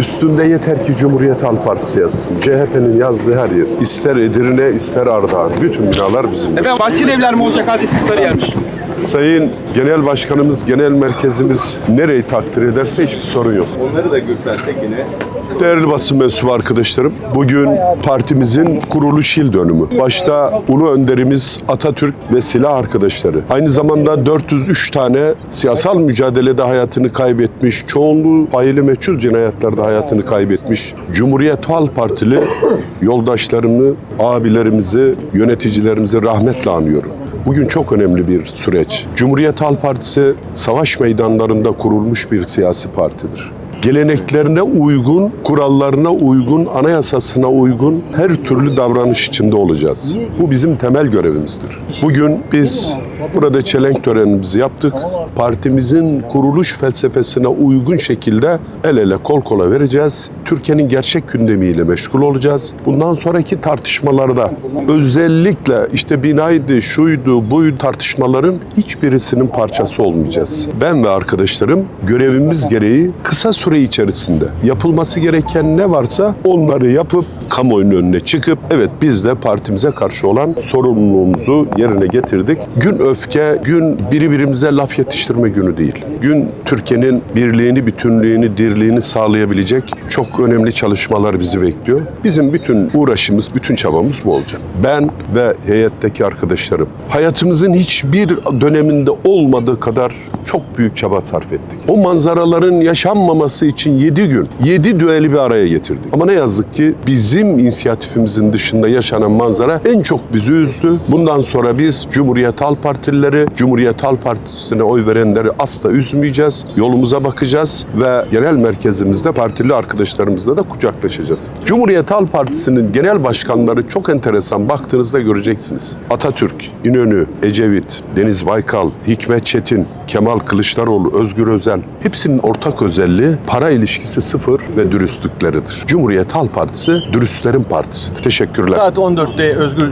Üstünde yeter ki Cumhuriyet Halk Partisi yazsın. CHP'nin yazdığı her yer. İster Edirne, ister Ardahan. Bütün binalar bizim. Efendim Bahçeli evler mi olacak adresi Sarıyer mi? Sayın Genel Başkanımız, Genel Merkezimiz nereyi takdir ederse hiçbir sorun yok. Onları da göstersek yine. Değerli basın mensubu arkadaşlarım, bugün partimizin kuruluş yıl dönümü. Başta Ulu Önderimiz Atatürk ve silah arkadaşları. Aynı zamanda 403 tane siyasal mücadelede hayatını kaybetmiş, çoğunluğu faili meçhul cinayetlerde hayatını kaybetmiş Cumhuriyet Halk Partili yoldaşlarımı, abilerimizi, yöneticilerimizi rahmetle anıyorum. Bugün çok önemli bir süreç. Cumhuriyet Halk Partisi savaş meydanlarında kurulmuş bir siyasi partidir geleneklerine uygun, kurallarına uygun, anayasasına uygun her türlü davranış içinde olacağız. Bu bizim temel görevimizdir. Bugün biz burada çelenk törenimizi yaptık. Partimizin kuruluş felsefesine uygun şekilde el ele kol kola vereceğiz. Türkiye'nin gerçek gündemiyle meşgul olacağız. Bundan sonraki tartışmalarda özellikle işte binaydı, şuydu, buydu tartışmaların hiçbirisinin parçası olmayacağız. Ben ve arkadaşlarım görevimiz gereği kısa süre içerisinde yapılması gereken ne varsa onları yapıp kamuoyunun önüne çıkıp evet biz de partimize karşı olan sorumluluğumuzu yerine getirdik. Gün öfke, gün birbirimize laf yetiştirme günü değil. Gün Türkiye'nin birliğini, bütünlüğünü, dirliğini sağlayabilecek çok önemli çalışmalar bizi bekliyor. Bizim bütün uğraşımız, bütün çabamız bu olacak. Ben ve heyetteki arkadaşlarım hayatımızın hiçbir döneminde olmadığı kadar çok büyük çaba sarf ettik. O manzaraların yaşanmaması için 7 gün, 7 düeli bir araya getirdik. Ama ne yazık ki bizim inisiyatifimizin dışında yaşanan manzara en çok bizi üzdü. Bundan sonra biz Cumhuriyet Halk Partilileri, Cumhuriyet Halk Partisi'ne oy verenleri asla üzmeyeceğiz. Yolumuza bakacağız ve genel merkezimizde partili arkadaşlarımızla da kucaklaşacağız. Cumhuriyet Halk Partisi'nin genel başkanları çok enteresan baktığınızda göreceksiniz. Atatürk, İnönü, Ecevit, Deniz Baykal, Hikmet Çetin, Kemal Kılıçdaroğlu, Özgür Özel hepsinin ortak özelliği para ilişkisi sıfır ve dürüstlükleridir. Cumhuriyet Halk Partisi dürüstlerin partisidir. Teşekkürler. Saat 14'te Özgür